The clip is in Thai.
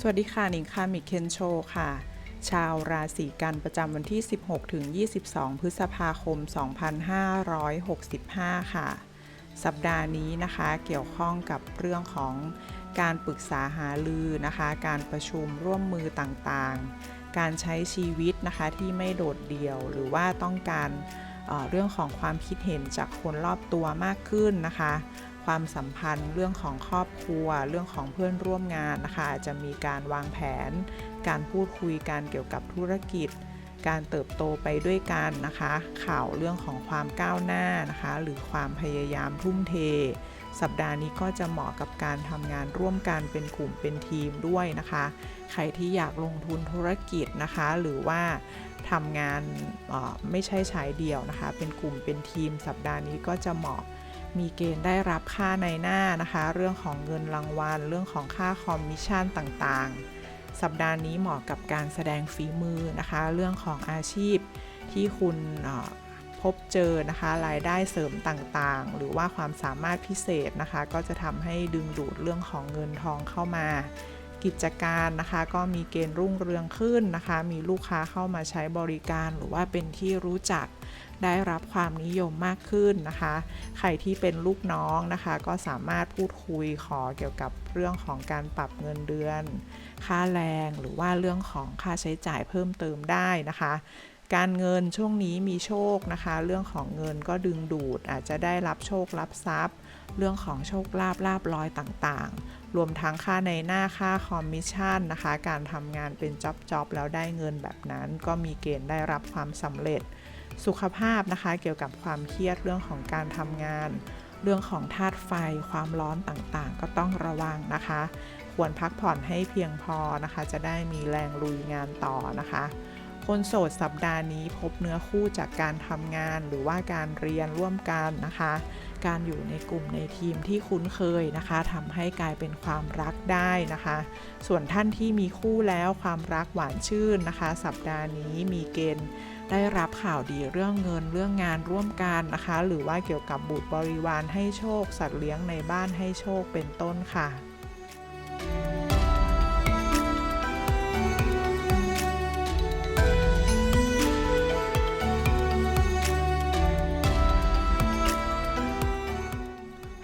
สวัสดีค่ะนิงค่ะมิเคนโชค่ะ ชาวราศีกันประจำวันที่ 16 ถึง 22 พฤษภาคม 2565 ค่ะ สัปดาห์นี้นะคะเกี่ยวข้องกับเรื่องของการปรึกษาหารือนะคะ การประชุมร่วมมือต่างๆ การใช้ชีวิตนะคะที่ไม่โดดเดี่ยว หรือว่าต้องการเรื่องของความคิดเห็นจากคนรอบตัวมากขึ้นนะคะ ความสัมพันธ์ เรื่องของครอบครัว เรื่องของเพื่อนร่วมงานนะคะอาจจะมีการวางแผน การพูดคุยกันเกี่ยวกับธุรกิจ การเติบโตไปด้วยกันนะคะ ข่าวเรื่องของความก้าวหน้านะคะ หรือความพยายามทุ่มเท สัปดาห์นี้ก็จะเหมาะกับการทำงานร่วมกันเป็นกลุ่มเป็นทีมด้วยนะคะ ใครที่อยากลงทุนธุรกิจนะคะ หรือว่าทำงานออไม่ใช่ใช้เดียวนะคะ เป็นกลุ่มเป็นทีม สัปดาห์นี้ก็จะเหมาะ มีเกณฑ์ได้รับค่าในหน้านะคะ เรื่องของเงินรางวัล เรื่องของค่าคอมมิชชั่นต่างๆ สัปดาห์นี้เหมาะกับการแสดงฝีมือนะคะ เรื่องของอาชีพที่คุณพบเจอนะคะรายได้เสริมต่างๆ หรือว่าความสามารถพิเศษนะคะ ก็จะทำให้ดึงดูดเรื่องของเงินทองเข้ามา กิจการนะคะ ก็มีเกณฑ์รุ่งเรืองขึ้นนะคะ มีลูกค้าเข้ามาใช้บริการหรือว่าเป็นที่รู้จักได้รับความนิยมมากขึ้นนะคะ ใครที่เป็นลูกน้องนะคะ ก็สามารถพูดคุยขอเกี่ยวกับเรื่องของการปรับเงินเดือน ค่าแรงหรือว่าเรื่องของค่าใช้จ่ายเพิ่มเติมได้นะคะ การเงินช่วงนี้มีโชคนะคะ เรื่องของเงินก็ดึงดูดอาจจะได้รับโชครับทรัพย์ เรื่องของโชคลาภลาบลอยต่างๆ รวมทั้งค่าในหน้าค่าคอมมิชชั่นนะคะ การทำงานเป็นจ็อบๆแล้วได้เงินแบบนั้น ก็มีเกณฑ์ได้รับความสำเร็จ สุขภาพนะคะ เกี่ยวกับความเครียดเรื่องของการทำงาน เรื่องของธาตุไฟความร้อนต่างๆ ก็ต้องระวังนะคะ ควรพักผ่อนให้เพียงพอนะคะ จะได้มีแรงลุยงานต่อนะคะ คนโสดสัปดาห์นี้พบเนื้อคู่จากการทำงานหรือว่าการเรียนร่วมกันนะคะ การอยู่ในกลุ่มในทีมที่คุ้นเคยนะคะทำให้กลายเป็นความรักได้นะคะ ส่วนท่านที่มีคู่แล้วความรักหวานชื่นนะคะ สัปดาห์นี้มีเกณฑ์ได้รับข่าวดีเรื่องเงินเรื่องงานร่วมกันนะคะ หรือว่าเกี่ยวกับบุตรบริวารให้โชค สัตว์เลี้ยงในบ้านให้โชคเป็นต้นค่ะ